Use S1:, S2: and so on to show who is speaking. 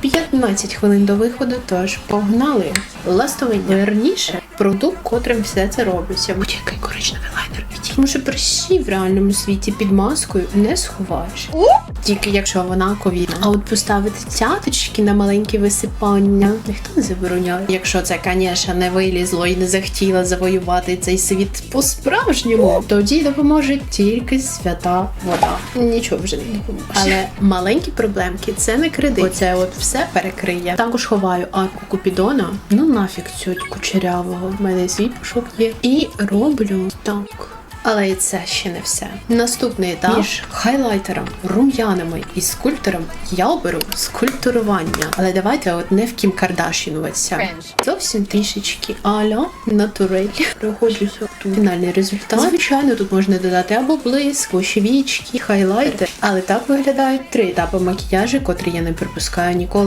S1: 15 хвилин до виходу, тож погнали. Ластовий верніше продукт, котрим все це робиться. Будь-який коричневий лайнер. Тому що прищі в реальному світі під маскою не сховаєш. Тільки якщо вона ковідна. А от поставити цяточки на маленькі висипання ніхто не забороняє. Якщо це, звісно, не вилізло і не захотіла завоювати цей світ по-справжньому, тоді допоможе тільки свята вода. Нічого вже не допоможе. Але маленькі проблемки це не кредит. Оце от все перекриє. Також ховаю арку Купідона. Ну нафіг цього кучерявого. У мене свій пушок є. І роблю так. Але і це ще не все. Наступний етап між хайлайтером, рум'янами і скульптором я оберу скульптурування. Але давайте от не в Кім Кардашінуватися. Зовсім трішечки аля натурель. Проходжуся тут фінальний результат. Звичайно, тут можна додати або блиск, очевічки, хайлайтер. Але так виглядають три етапи макіяжу, котрі я не пропускаю ніколи.